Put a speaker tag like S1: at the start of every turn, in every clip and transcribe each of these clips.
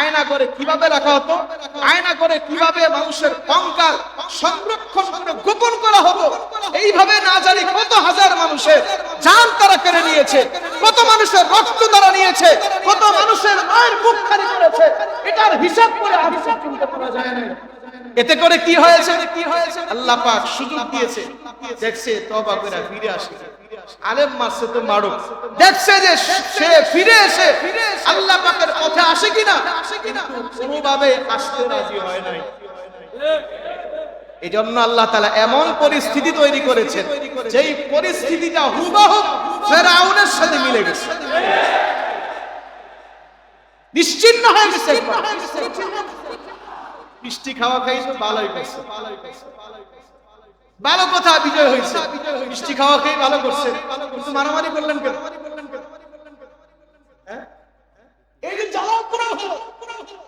S1: আয়না করে কীভাবে রাখা হতো? আয়না করে কীভাবে মানুষের কঙ্কাল সংরক্ষণ করে গোপন করা হতো? এইভাবে না জানি কত হাজার মানুষের জান তারা কেড়ে নিয়েছে, কত মানুষের রক্ত তারা নিয়েছে, কত মানুষের মায়ের মুখ খালি করেছে। এটার হিসাব করে আজ পর্যন্ত করা যায় না। এতে করে কি হয়েছে? কি হয়েছে আল্লাহ পাক সুযোগ দিয়েছে। দেখছে তবা করে ফিরে আসে। আলেম মারছে তো মারো দেখছে যে সে ফিরে এসে আল্লাহ পাকের পথে আসে কিনা? কোনোভাবে আসতে রাজি হয় নাই। এই জন্য আল্লাহ তালা এমন পরিস্থিতি তৈরি করেছেন, যেই পরিস্থিতিটা হুবাহু ফেরাউনের সাথে মিলে গেছে। নিশ্চিন্ন হয়ে গেছে মিষ্টি খাওয়া খাইছো ভালোই করছে। ভালো কথা বিজয় হয়েছে। মিষ্টি খাওয়া খেয়ে ভালো করছে। কিন্তু মারামারি করলেন কেন? হ্যাঁ? এই যে জ্বালাও করা হলো।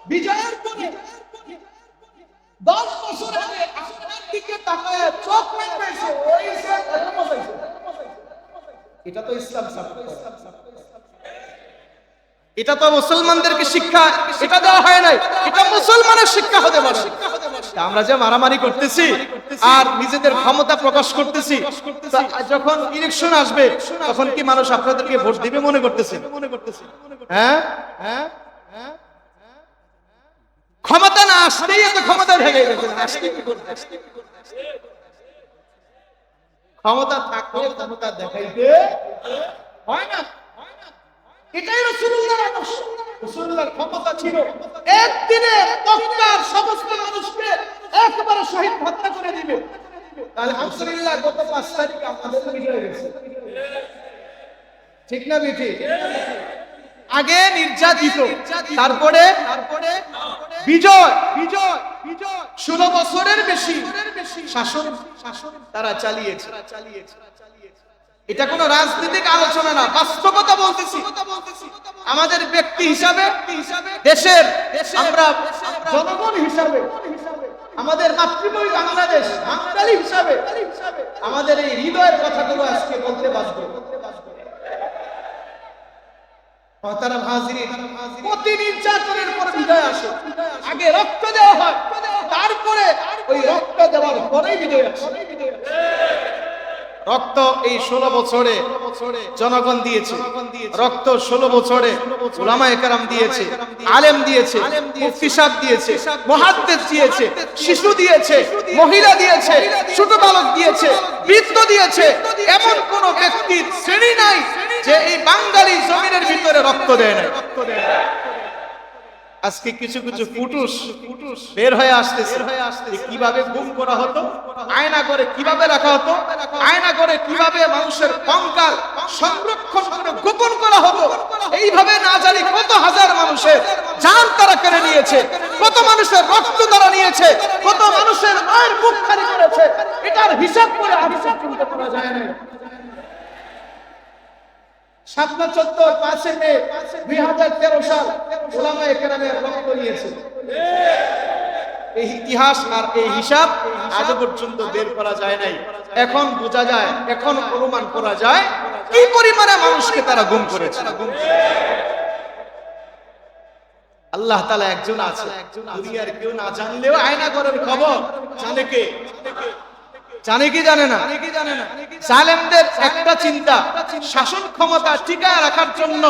S1: বিজয়ের পরে। দশ বছর আগে আপনার দিকে তাকায় চোখ মেঘেছে ওই সে এটা তো ইসলাম সাপোর্ট এটা তো মুসলমানদেরকে শিক্ষা, এটা দেওয়া হয় নাই। এটা মুসলমানের শিক্ষা হতে পারে। আমরা যে মারামারি করতেছি আর নিজেদের ক্ষমতা প্রকাশ করতেছি যখন ইলেকশন আসবে, তখন কি মানুষ আপনাদেরকে ভোট দিবে মনে করতেছে? হ্যাঁ? হ্যাঁ ক্ষমতা না আসলেই এত ক্ষমতা ভেঙে গেছে? ক্ষমতা থাকলে ক্ষমতা দেখাইতে হয় না। এটাই আদর্শ। ক্ষমতা ছিল একদিনে মক্কার সমস্ত মানুষকে একবারে শহীদ হত্যা করে দিবে। আলহামদুলিল্লাহ গত পাঁচ তারিখ আমাদের বিজয় ঠিক না আগে নির্যাতিত, তারপরে তারপরে বিজয় বিজয় বিজয় ষোলো বছরের বেশি শাসন শাসন তারা চালিয়েছে চালিয়েছে। এটা কোনো রাজনৈতিক আলোচনা না, বাস্তবতা বলতেছি। আমাদের ব্যক্তি হিসাবে, দেশের আমরা জনগণ হিসাবে, আমাদের মাতৃভূমি বাংলাদেশ, বাঙালি হিসাবে, আমাদের এই হৃদয়ের কথাগুলো আজকে বলতে নির্যাতনের পর আগে রক্ত দেওয়া তারপরে ওই রক্ত দেওয়ার পরেই বিজয় আসে। রক্ত এই ষোলো বছরে জনগণ দিয়েছে। রক্ত ষোলো বছরে ওলামা একরাম দিয়েছে, আলেম দিয়েছে, মুফতি সাহেব দিয়েছে, মহাদ্দেশ দিয়েছে, শিশু দিয়েছে, মহিলা দিয়েছে, ছোট বালক দিয়েছে, বৃদ্ধ দিয়েছে। এমন কোন ব্যক্তির শ্রেণি নাই যে এই বাঙালি জমিনের ভিতরে রক্ত দেয় না আজকে কিছু কিছু ফুটুস বের হয়ে আসতেছে। কীভাবে গুম করা হতো আয়না করে কীভাবে রাখা হতো আয়না করে কীভাবে মানুষের কঙ্কাল সংরক্ষণ করে গোপন করা হতো এইভাবে না জানি কত হাজার মানুষের জান তারা কেড়ে নিয়েছে কত মানুষের রক্ত তারা নিয়েছে কত মানুষের মায়ের মুখ খালি করেছে। এটার হিসাব করে আজ পর্যন্ত করা যায় না। চত্বর পাঁচে মে, দুই হাজার তেরো সাল ওলামা রক্ত নিয়েছে। এই ইতিহাস আর এই হিসাব আজও পর্যন্ত বের করা যায় নাই। এখন বোঝা যায়, এখন অনুমান করা যায়, কি পরিমাণে মানুষকে তারা গুম করেছে। আল্লাহ তালা একজন আছে। দুনিয়ার কেউ না জানলেও আয়না করার খবর। জানে কে? জানে কি জানে না? জালেমদের একটা চিন্তা, শাসন ক্ষমতা টিকায় রাখার জন্য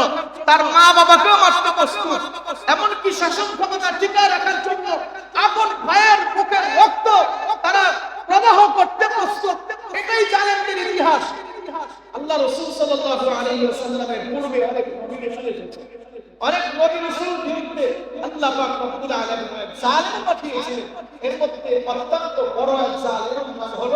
S1: তার মা বাবাকেও মারতে প্রস্তুত। এমনকি শাসন ক্ষমতা টিকায় রাখার জন্য আপন ভাইয়ের মুখের রক্ত তারা প্রবাহ করতে প্রস্তুত। এটাই জালেমদের ইতিহাস। আল্লাহ রসুল সাল্লাল্লাহু আলাইহি ওয়াসাল্লামের পূর্বে অনেক রাসূল এসেছে অনেক নবী রাসূল বিরুদ্ধে আল্লাহ পাক রব্বুল আলামিন জালেম পাঠিয়েছিলেন এর মধ্যে অত্যন্ত বড় এক জালেমের নাম হলো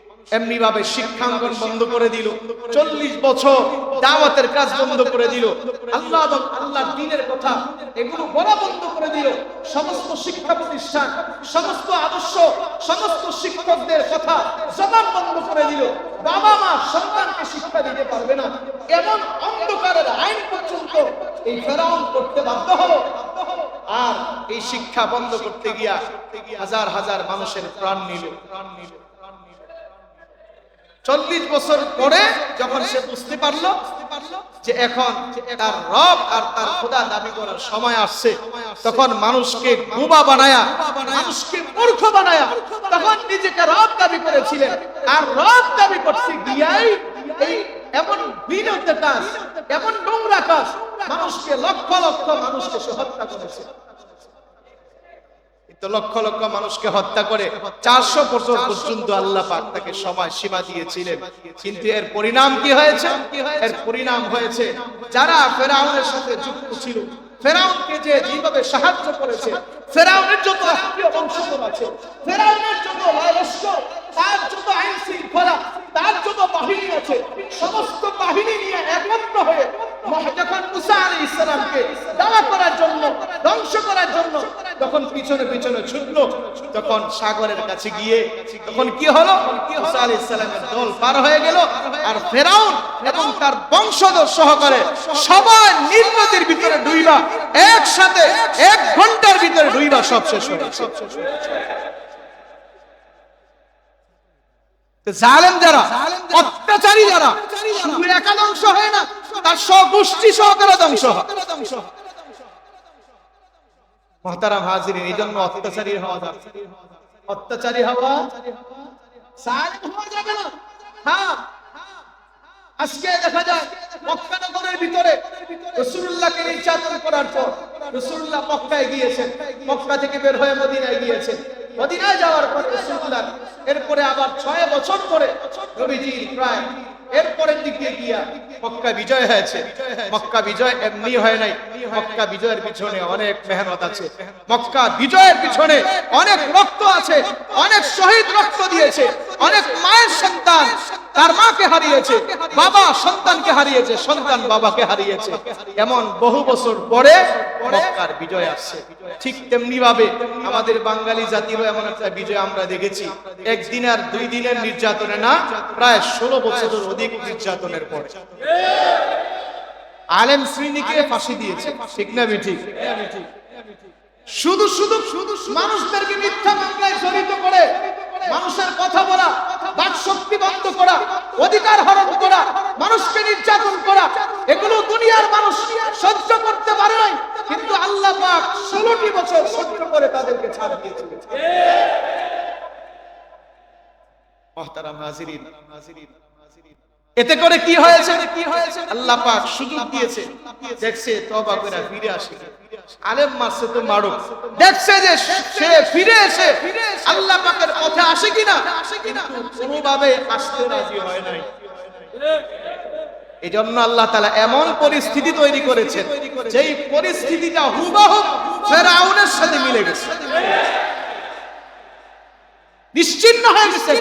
S1: এমনি ভাবে শিক্ষাঙ্গন বন্ধ করে দিল। চল্লিশ বছর দাওয়াতের কাজ বন্ধ করে দিল। আল্লাহ এবং আল্লাহ দিনের কথা এগুলো বলা বন্ধ করে দিল। সমস্ত শিক্ষা প্রতিষ্ঠান, সমস্ত আদর্শ, সমস্ত শিক্ষকদের কথা জবাব বন্ধ করে দিল। বাবা মা সন্তানকে শিক্ষা দিতে পারবে না। এমন অন্ধকারের আইন পর্যন্ত এই ফেরাউন করতে বাধ্য হলো। আর এই শিক্ষা বন্ধ করতে গিয়া হাজার হাজার মানুষের প্রাণ নিল প্রাণ নিল। চল্লিশ বছর পরে যখন সে বুঝতে পারল যে এখন তার রব আর তার খোদা দাবি করার সময় আসছে, তখন মানুষকে বোবা বানায়া, মানুষকে মূর্খ বানায়া তখন নিজেকে রব দাবি করেছিলেন। আর রব দাবি করতে গিয়াই এই এমন বিনোদ কাজ, এমন নোংরা কাজ মানুষকে লক্ষ লক্ষ মানুষকে হত্যা করেছে। লক্ষ লক্ষ মানুষকে হত্যা করে চারশো বছর পর্যন্ত আল্লাহ পাক তাকে সময় সীমা দিয়েছিলেন। কিন্তু এর পরিণাম কি হয়েছে? এর পরিণাম হয়েছে? যারা ফেরাউনের সাথে যুক্ত ছিল ফেরাউনকে যে যেভাবে সাহায্য করেছে ফেরাউনের যত রাষ্ট্রীয় বংশধর আছে ফেরাউনের যত লস্কর তার যত আইন শৃঙ্খলা তার যত বাহিনী আছে সমস্ত বাহিনী নিয়ে একত্র হয়ে যখন মুসা আলী ইসলামকে দাওয়া করার জন্য ধ্বংস করার জন্য যখন পিছনে পিছনে ছুটলো। তখন সাগরের কাছে গিয়ে, তখন কি হলো? মুসা আলী ইসলামের দল পার হয়ে গেল। আর ফেরাউন এবং তার বংশধর সহকারে সবাই নীল নদীর ভিতরে ডুইবা, একসাথে এক ঘণ্টার ভিতরে ডুইবা সব শেষ হয়ে। জালেম যারা, অত্যাচারী যারা, শুধু একা ধ্বংস হয় না, তার স্বগোষ্ঠী সহকারে ধ্বংস হয়। মহতারাম হাজিরিন এই জন্য অত্যাচারী হওয়া যাবে। অত্যাচারী হওয়া যাবে না। হ্যাঁ। আজকে দেখা যায় ভিতরে করার পর থেকে বের হয়ে মদিনায় যাওয়ার এরপরে আবার ছয় বছর পরে নবীজি প্রায় এরপরের দিকে গিয়া মক্কা বিজয় হয়েছে। মক্কা বিজয় এমনি হয় নাই। মক্কা বিজয়ের পিছনে অনেক মেহনত আছে। মক্কা বিজয়ের পিছনে অনেক রক্ত আছে, অনেক শহীদ রক্ত দিয়েছে, অনেক মায়ের সন্তান তার মাকে হারিয়েছে, বাবা সন্তানকে হারিয়েছে, সন্তান বাবাকে হারিয়েছে। এমন বহু বছর পরে মক্কার বিজয় আসছে। ঠিক তেমনি ভাবে আমাদের বাঙালি জাতিরও এমন একটা বিজয় আমরা দেখেছি। একদিন আর দুই দিনের নির্যাতনে না, প্রায় ষোলো বছরের অধিক নির্যাতনের পরে। আলেম শ্রেণীকে ফাঁসি দিয়েছে। ঠিক না ঠিক? শুধু শুধু শুধু মানুষদেরকে মিথ্যা মামলায় জড়িত করে মানুষের কথা বলা বাক শক্তি বন্ধ করা অধিকার হরণ করা মানুষকে নির্যাতন করা এগুলো দুনিয়ার মানুষ সহ্য করতে পারে নাই কিন্তু আল্লাহ পাক ষোলোটি বছর সহ্য করে তাদেরকে ছাড় দিয়েছিলেন মহতারাম হাজিরিন এতে করে কি হয়েছে? কি হয়েছে? আল্লাহ পাক সুযোগ দিয়েছে। দেখছে তবা করে ফিরে আসে। আলেম মারছে তো মারুক। দেখছে যে সে ফিরে এসে আল্লাহ পাকের পথে আসে কিনা? কোনোভাবে আসতে রাজি হয় নাই। এই জন্য আল্লাহ তালা এমন পরিস্থিতি তৈরি করেছেন যেই পরিস্থিতিটা হুবাহু ফেরাউনের সাথে মিলে গেছে। নিশ্চিন্ন হয়ে গেছে।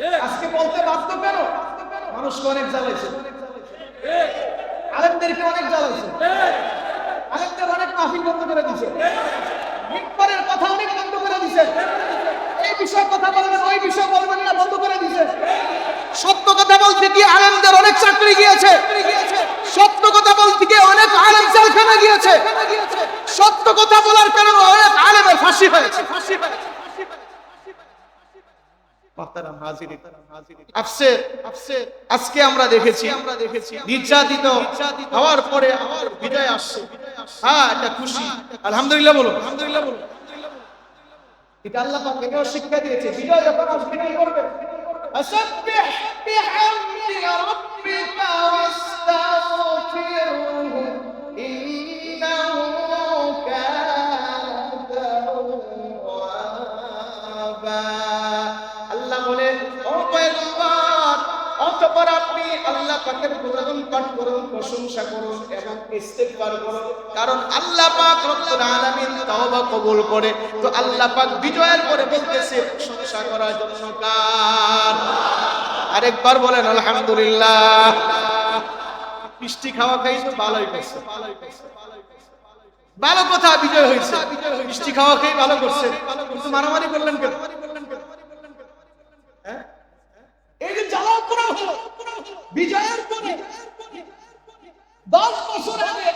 S1: আজকে বলতে বাধ্য কেন? মানুষকে অনেক জ্বালাইছে। আলেমদেরকে অনেক জ্বালাইছে। আলেমদের অনেক মাহফিল বন্ধ করে দিছে। মিম্বরের কথা অনেক বন্ধ করে দিছে। এই বিষয়ে কথা বলবেন ওই বিষয়ে বলবেন না বন্ধ করে দিছে। সত্য কথা বলতে গিয়ে আলেমদের অনেক চাকরি গিয়েছে। সত্য কথা বলতে গিয়ে অনেক আলেম জেলখানা গিয়েছে। সত্য কথা বলার কারণে অনেক আলেমের ফাঁসি হয়েছে ফাঁসি হয়েছে। মোহতারাম হাজিরিন, আফসের, আফসের, আজকে আমরা দেখেছি আমরা দেখেছি নির্যাতিত হওয়ার পরে আমার বিজয় আসছে হ্যাঁ এটা খুশি আলহামদুলিল্লাহ বলো আলহামদুলিল্লাহ বলো এটা আল্লাহ পাক এটাও শিক্ষা দিয়েছে বিজয় যখন আসবে কি করবে أسبح بحمد ربك واستغفره পাকের পাঠ করুন, প্রশংসা করুন এবং করুন। কারণ আল্লাহ পাক রব্বুল আলামিন কবুল করে। তো আল্লাহ পাক বিজয়ের পরে বলতেছে, প্রশংসা করার জন্য কার? আরেকবার বলেন, আলহামদুলিল্লাহ। মিষ্টি খাওয়া খাইছো ভালোই করছে। ভালো কথা, বিজয় হয়েছে। মিষ্টি খাওয়া খেয়ে ভালো করছে। কিন্তু মারামারি করলেন কেন? হ্যাঁ? জ্বালাও করা হলো বিজয়ের পরে দশ বছর আগে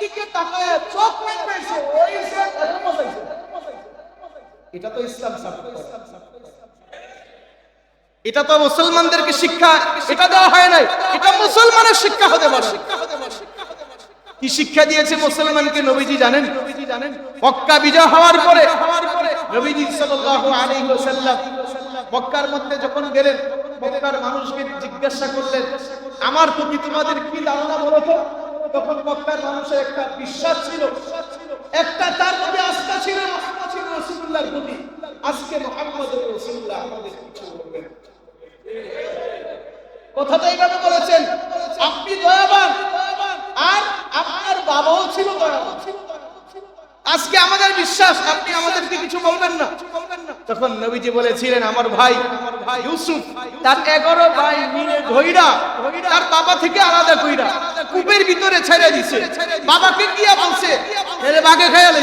S1: দিকে তাকায় চোখ ওই এটা তো ইসলাম এটা তো মুসলমানদেরকে শিক্ষা, এটা দেওয়া হয় নাই। এটা মুসলমানের শিক্ষা হতে পারে। কি শিক্ষা দিয়েছে মুসলমানকে নবীজি জানেন নবীজি জানেন? মক্কা বিজয় হওয়ার পরে নবীজি সাল্লাল্লাহু আলাইহি ওয়াসাল্লাম মক্কার মধ্যে যখন গেলেন মক্কার মানুষকে জিজ্ঞাসা করলেন আমার প্রতি তোমাদের কি ধারণা বলো তো? তখন মক্কার মানুষের একটা বিশ্বাস ছিল। একটা তার প্রতি আস্থা ছিল আস্থা ছিল রাসূলুল্লাহর প্রতি। আজকে মুহাম্মদ রাসূলুল্লাহ আমাদের কিছু বলবেন। কথাটা এইভাবে বলেছেন, আপনি দয়াবান, আর আপনার বাবাও ছিল দয়াবান। আজকে আমাদের বিশ্বাস, আপনি আমাদেরকে কিছু বলবেন না। তখন নবীজি বলেছিলেন, আমার ভাই ইউসুফ, তার এগারো ভাই মিলে ধইরা তার বাবা থেকে আলাদা কইরা কূপের ভিতরে ছেড়ে দিছে। বাবাকে গিয়া বলছে বাগে খেয়ালে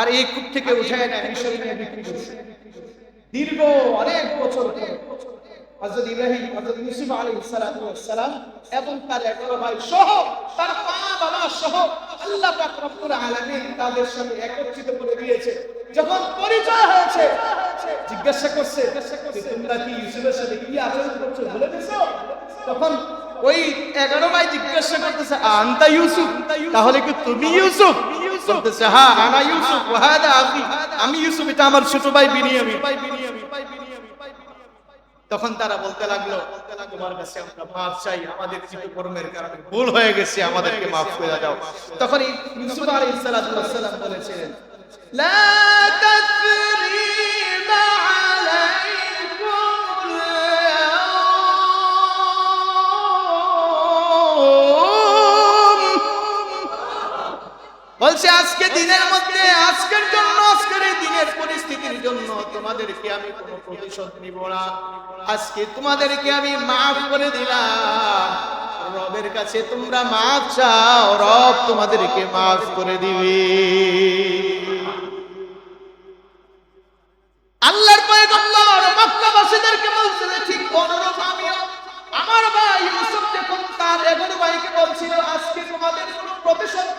S1: আর এই কূপ থেকে মিশরে নিয়ে দীর্ঘ অনেক বছর এবং তার এগারো ভাই সহ, তার মা বাবা সহ আল্লাহ তাদের একত্রিত করে দিয়েছে। যখন পরিচয় হয়েছে, জিজ্ঞাসা করছে তোমরা কি ইউসুফের সাথে কি আচরণ করছ বলে দিছো? তখন ওই এগারো ভাই জিজ্ঞাসা করতেছে আন্তা ইউসুফ? তাহলে কি তুমি ইউসুফ? বলতেছে হ্যাঁ আনা ইউসুফ আমি ইউসুফ, এটা আমার ছোট ভাই বিনিয়ামিন। তখন তারা বলতে লাগল, তোমার কাছে আমরা মাফ চাই, আমাদের কারণে ভুল হয়ে গেছে, আমাদেরকে মাফ করে দাও। তখন ইউসুফ আলাইহিস সালাম বলেছিলেন, লা বলছে, আজকে দিনের মধ্যে, আজকের জন্য, আজকের দিনের পরিস্থিতির জন্য তোমাদেরকে আমি কোনো প্রতিশোধ নিব না। আজকে তোমাদেরকে আমি মাফ করে দিলাম। রবের কাছে তোমরা মাফ চাও, রব তোমাদেরকে মাফ করে দিবে আল্লাহর পয়গম্বর মক্কাবাসীদেরকে বলছিল ঠিক অনুরূপ আমিও আমার ভাই ইউসুফ যখন তার এগারো ভাইকে বলছিল, আজকে তোমাদের কোনো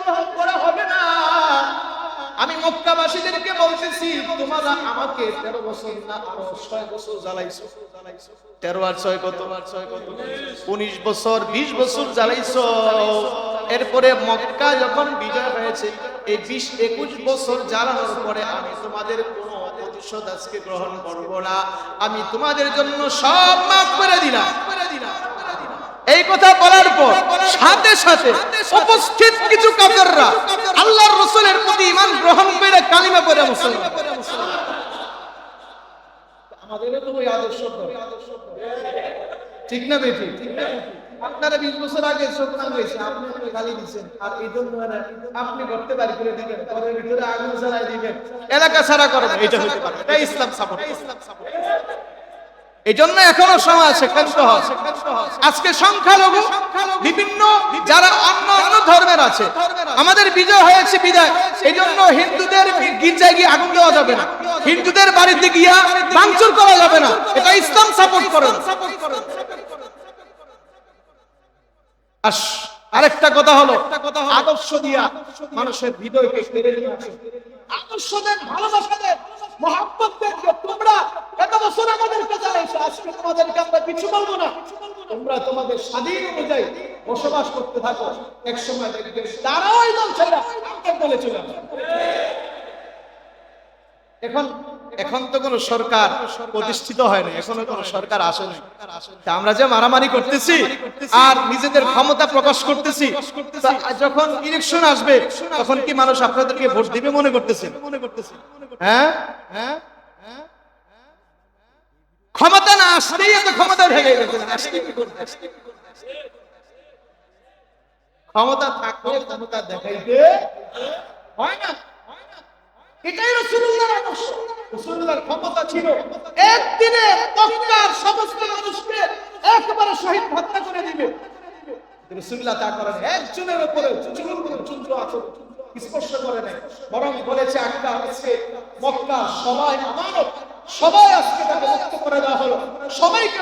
S1: গ্রহণ করা হবে না। আমি মক্কাবাসীদেরকে বলতেছি, তোমরা আমাকে তেরো বছর না, আরও ছয় বছর জ্বালাইছো। তেরো আর ছয় কত আর ছয় কত? উনিশ বছর, বিশ বছর জ্বালাইছো। এরপরে মক্কা যখন বিজয় হয়েছে, এই বিশ একুশ বছর জ্বালানোর পরে আমি তোমাদের কোনো প্রতিশোধ আজকে গ্রহণ করব না। আমি তোমাদের জন্য সব মাফ করে দিলাম। এই কথা বলার পর সাথে সাথে উপস্থিত কিছু কাফেররা আল্লাহর রাসূলের প্রতি ঈমান গ্রহণ করে কালিমা পড়ে মুসলমান। আমাদেরও তো ওই আদর্শ ঠিক না বেটি আপনারা বিশ বছর আগে শোকনা হয়েছে আপনি আপনি গালি দিচ্ছেন আর এই জন্য আপনি করতে পারি করে দিবেন ঘরের ভিতরে আগুন জ্বালাই দিবেন। এলাকা ছাড়া করবেন এটা হতে পারে। এটা ইসলাম সাপোর্ট ইসলাম সাপোর্ট এই জন্য এখনও ক্ষান্ত আজকে সংখ্যালঘু, বিভিন্ন যারা অন্য অন্য ধর্মের আছে, আমাদের বিজয় হয়েছে বিদায়। এই জন্য হিন্দুদের গির্জায় গিয়ে আগুন দেওয়া যাবে না। হিন্দুদের বাড়িতে গিয়া ভাঙচুর করা যাবে না। এটা ইসলাম সাপোর্ট করে আরেকটা কথা হলো, আদর্শ দিয়া মানুষের হৃদয়কে কেড়ে নিয়ে আসে। আদর্শ দেন ভালোবাসা দেন মহাব্বত দেন যে তোমরা এত বছর আমাদের কাছে এসে আজকে তোমাদেরকে আমরা কিছু বলব না তোমরা তোমাদের স্বাধীন অনুযায়ী বসবাস করতে থাকো এক সময় দেখবে তারাও এই দল আমাদের দলে চলে। এখন এখন তো কোনো সরকার প্রতিষ্ঠিত হয়নি, এখনও কোনো সরকার আসেনি। তা আমরা যে মারামারি করতেছি আর নিজেদের ক্ষমতা প্রকাশ করতেছি যখন ইলেকশন আসবে, তখন কি মানুষ আপনাদেরকে ভোট দিবে মনে করতেছে? মনে করতেছে হ্যাঁ? হ্যাঁ ক্ষমতা না আসলেই এত ক্ষমতা ভেঙে? ক্ষমতা থাকলে ক্ষমতা দেখাইতে হয় না। এটাই রসুল্লাহর আদর্শ। ক্ষমতা ছিল। একদিনে সমস্ত মানুষকে একবারে শহীদ হত্যা করে দিবে। সবাইকে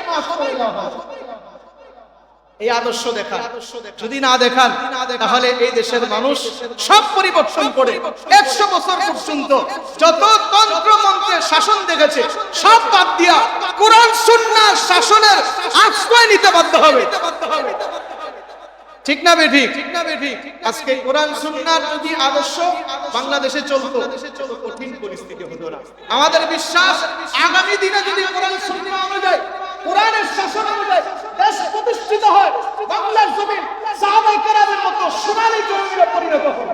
S1: এই আদর্শ দেখা যদি না দেখান, তাহলে এই দেশের মানুষ সব পরিবর্তন করে একশো বছর পর্যন্ত যত শাসন দেখেছে সব বাদ দিয়া কোরআন সুন্নাহ শাসনের আশ্রয় নিতে বাধ্য হবে। ঠিক না বেঠি ঠিক? না বেঠি আজকে কোরআন সুন্নাহর যদি আদর্শ বাংলাদেশে চলতো কঠিন পরিস্থিতি হতো না। আমাদের বিশ্বাস আগামী দিনে যদি কোরআন সুন্নাহ অনুযায়ী কোরআনের শাসন অনুযায়ী দেশ প্রতিষ্ঠিত হয় বাংলার জমিন সাহাবাই কেরামের মতো সোনালী জমিনে পরিণত হবে।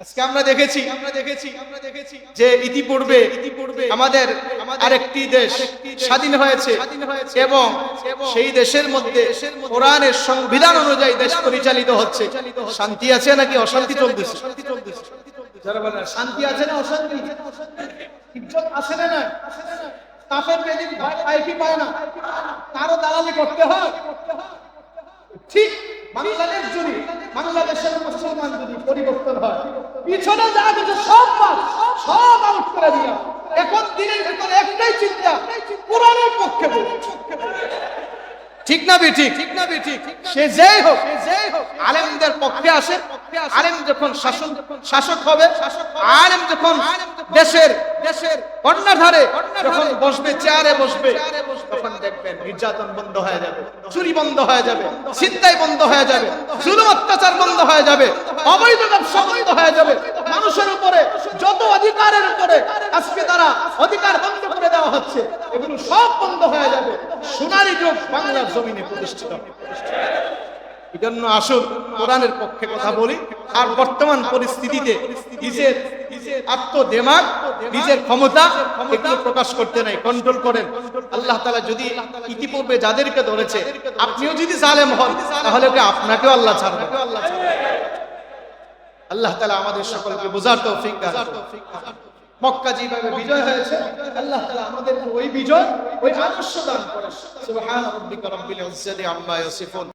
S1: আজকে আমরা দেখেছি আমরা দেখেছি আমরা দেখেছি। যে ইতিপূর্বে ইতিপূর্বে আমাদের আরেকটি দেশ স্বাধীন হয়েছে এবং সেই দেশের মধ্যে কোরআনের সংবিধান অনুযায়ী দেশ পরিচালিত হচ্ছে। শান্তি আছে নাকি অশান্তি চলতেছে? যারা বলে শান্তি আছে না অশান্তি? ইজ্জত আছে না না কাফের বেদিন পায় কি পায় না। তারও দালালি করতে হয়। ঠিক বাংলাদেশ যদি বাংলাদেশের মুসলমান যদি পরিবর্তন হয় পিছনে যা কিছু সব বাদ, সব আউট করে দিয়া এখন দিনের ভিতরে একটাই চিন্তা কোরআনের পক্ষে। ঠিক না বে ঠিক না বে ঠিক সে যেই হোক যেই হোক আলেমদের পক্ষে আসে আলেম যখন শাসন শাসক হবে আলেম যখন দেশের দেশের কর্ণাধারে যখন বসবে চেয়ারে বসবে তখন দেখবেন নির্যাতন বন্ধ হয়ে যাবে চুরি বন্ধ হয়ে যাবে চিন্তাই বন্ধ হয়ে যাবে জুলুম অত্যাচার বন্ধ হয়ে যাবে অবৈধ ব্যবসা বন্ধ হয়ে যাবে মানুষের উপরে যত অধিকারের উপরে আজকে তারা অধিকার বন্ধ করে দেওয়া হচ্ছে এগুলো সব বন্ধ হয়ে যাবে সোনালী যুগ বাংলার জমিনে প্রতিষ্ঠিত। এই জন্য আসুন, কোরআনের পক্ষে কথা বলি। আর বর্তমান পরিস্থিতিতে নিজের আত্মদেমাগ, নিজের ক্ষমতা এগুলো প্রকাশ করতে নাই কন্ট্রোল করেন। আল্লাহ তালা যদি ইতিপূর্বে যাদেরকে ধরেছে, আপনিও যদি জালেম হন, তাহলে আপনাকেও আল্লাহ ছাড়বে। আল্লাহ তালা আমাদের সকলকে বোঝার তৌফিক। মক্কা যেভাবে বিজয় হয়েছে আল্লাহ তাআলা আমাদের ওই বিজয় ওই আদর্শ দান করে সুবহান রাব্বিকা রাব্বিল ইজ্জাতি আম্মা ইয়াসিফুন।